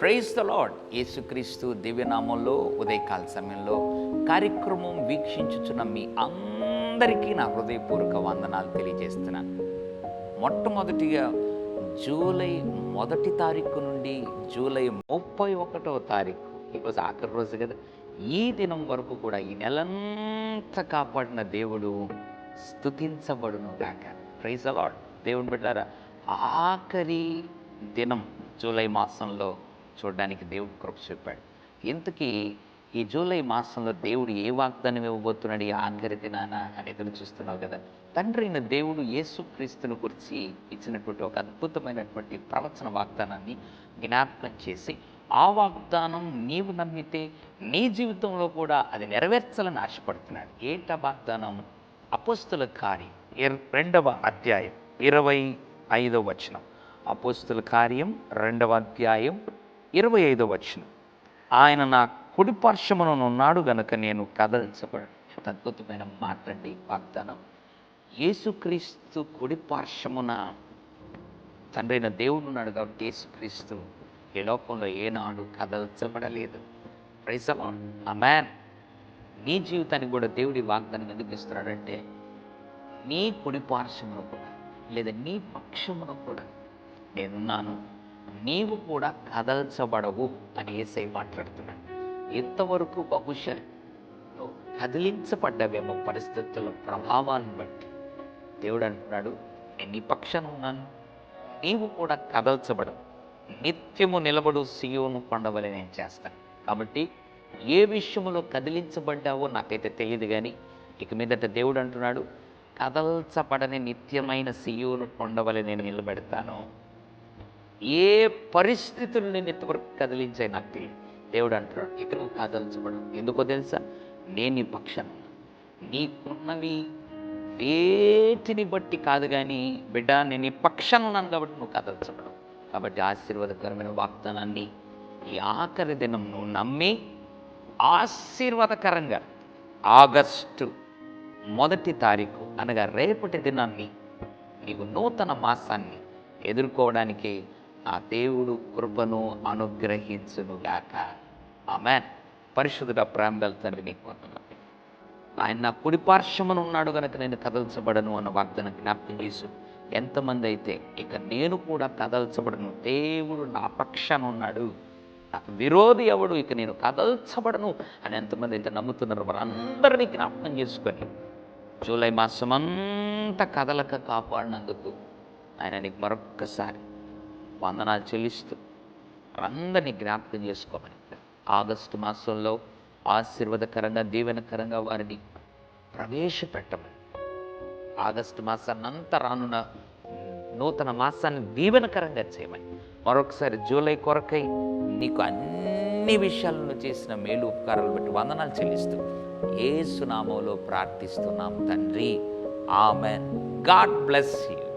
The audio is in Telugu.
ప్రైజ్ ద లాడ్ యేసుక్రీస్తు దివ్యనామంలో ఉదయకాల సమయంలో కార్యక్రమం వీక్షించుచున్న మీ అందరికీ నా హృదయపూర్వక వందనాలు తెలియజేస్తున్నాను. మొట్టమొదటిగా జూలై మొదటి తారీఖు నుండి జూలై ముప్పై ఒకటవ తారీఖు ఈరోజు ఆఖరి రోజు కదా. ఈ దినం వరకు కూడా ఈ నెలంతా కాపాడిన దేవుడు స్థుతించబడును గాక. ప్రైజ్ అలాడ్ దేవుని బిడ్డారా ఆఖరి దినం జూలై మాసంలో చూడడానికి దేవుడు కృప చెప్పాడు ఇంతకీ ఈ జూలై మాసంలో దేవుడు ఏ వాగ్దానం ఇవ్వబోతున్నాడు ఈ ఆఖరి దినాన అని ఎదురు చూస్తున్నావు కదా. తండ్రి అయిన దేవుడు యేసుక్రీస్తుని గురించి ఇచ్చినటువంటి ఒక అద్భుతమైనటువంటి ప్రవచన వాగ్దానాన్ని జ్ఞాపకం చేసి ఆ వాగ్దానం నీవు నమ్మితే నీ జీవితంలో కూడా అది నెరవేర్చాలని ఆశపడుతున్నాడు. ఏంట వాగ్దానం? అపోస్తుల కార్యం. రెండవ అధ్యాయం ఇరవై ఐదవ వచనం. అపోస్తుల కార్యం రెండవ అధ్యాయం ఇరవై ఐదవ వచనం. ఆయన నా కుడిపార్శ్వమున ఉన్నాడు గనుక నేను కదల్చబడు అద్భుతమైన మాటండి వాగ్దానం. యేసుక్రీస్తు కుడిపార్శ్వమున తండ్రైన దేవుడు ఉన్నాడు కాబట్టి యేసుక్రీస్తు ఈ లోకంలో ఏనాడు కదల్చబడలేదు. ప్రైజలా ఆ మ్యాన్ నీ జీవితానికి కూడా దేవుడి వాగ్దానం ఎందుకు ఇస్తున్నాడంటే నీ కుడి కూడా లేదా నీ పక్షంలో కూడా నేనున్నాను. నీవు కూడా కదల్చబడవు అని ఏసై మాట్లాడుతున్నాడు. ఇంతవరకు బహుశా కదిలించబడ్డవేమో పరిస్థితుల ప్రభావాన్ని బట్టి. దేవుడు అంటున్నాడు నేను నీ పక్షాన ఉన్నాను. నీవు కూడా కదల్చబడవు. నిత్యము నిలబడు సియోను కొండవలే నేను చేస్తాను. కాబట్టి ఏ విషయంలో కదిలించబడ్డావో నాకైతే తెలియదు కానీ ఇక మీదట దేవుడు అంటున్నాడు కదల్చబడని నిత్యమైన సియోను కొండవలే నేను నిలబెడతాను. ఏ పరిస్థితులు నేను ఇంతవరకు కదిలించాయి నాకు తెలియదు. దేవుడు అంటున్నాడు ఇక నువ్వు కదల్చబడవు ఎందుకో తెలుసా? నేను నీ పక్షం నీకున్నవి వేటిని బట్టి కాదు కానీ బిడ్డ నేను నీ పక్షం ఉన్నాను కాబట్టి నువ్వు కదల్చబడవు. కాబట్టి ఆశీర్వాదకరమైన వాగ్దానాన్ని ఈ ఆఖరి దినం నువ్వు నమ్మి ఆశీర్వాదకరంగా ఆగస్టు మొదటి తారీఖు అనగా రేపటి దినాన్ని నీకు నూతన మాసాన్ని ఎదుర్కోవడానికి ఆ దేవుడు కృపను అనుగ్రహించునుగాక ఆమె పరిశుద్ధుడ ప్రాంతాల తండ్రి నీకు వందనాలు. ఆయన నా కుడిపార్శ్వమును ఉన్నాడు కనుక నేను కదల్చబడను అన్న వాగ్దానం జ్ఞాపకం చేసు ఎంతమంది అయితే ఇక నేను కూడా కదల్చబడను దేవుడు నా పక్షాన ఉన్నాడు. నాకు విరోధి ఎవడు ఇక నేను కదల్చబడను అని ఎంతమంది అయితే నమ్ముతున్నారు వారందరినీ జ్ఞాపకం చేసుకొని జూలై మాసం అంతా కదలక కాపాడినందుకు ఆయన నీకు మరొక్కసారి వందనాలు చెల్లిస్తూ అందరినీ జ్ఞాపకం చేసుకోమని ఆగస్టు మాసంలో ఆశీర్వాదకరంగా దీవెనకరంగా వారిని ప్రవేశపెట్టమని ఆగస్టు మాసాన్నంతా రానున్న నూతన మాసాన్ని దీవెనకరంగా చేయమని. మరొకసారి జూలై కొరకై నీకు అన్ని విషయాలను చేసిన మేలు ఉపకారాలు బట్టి వందనాలు చెల్లిస్తూ ఏ సునామంలో ప్రార్థిస్తున్నాం తండ్రి. ఆమెన్. God bless you.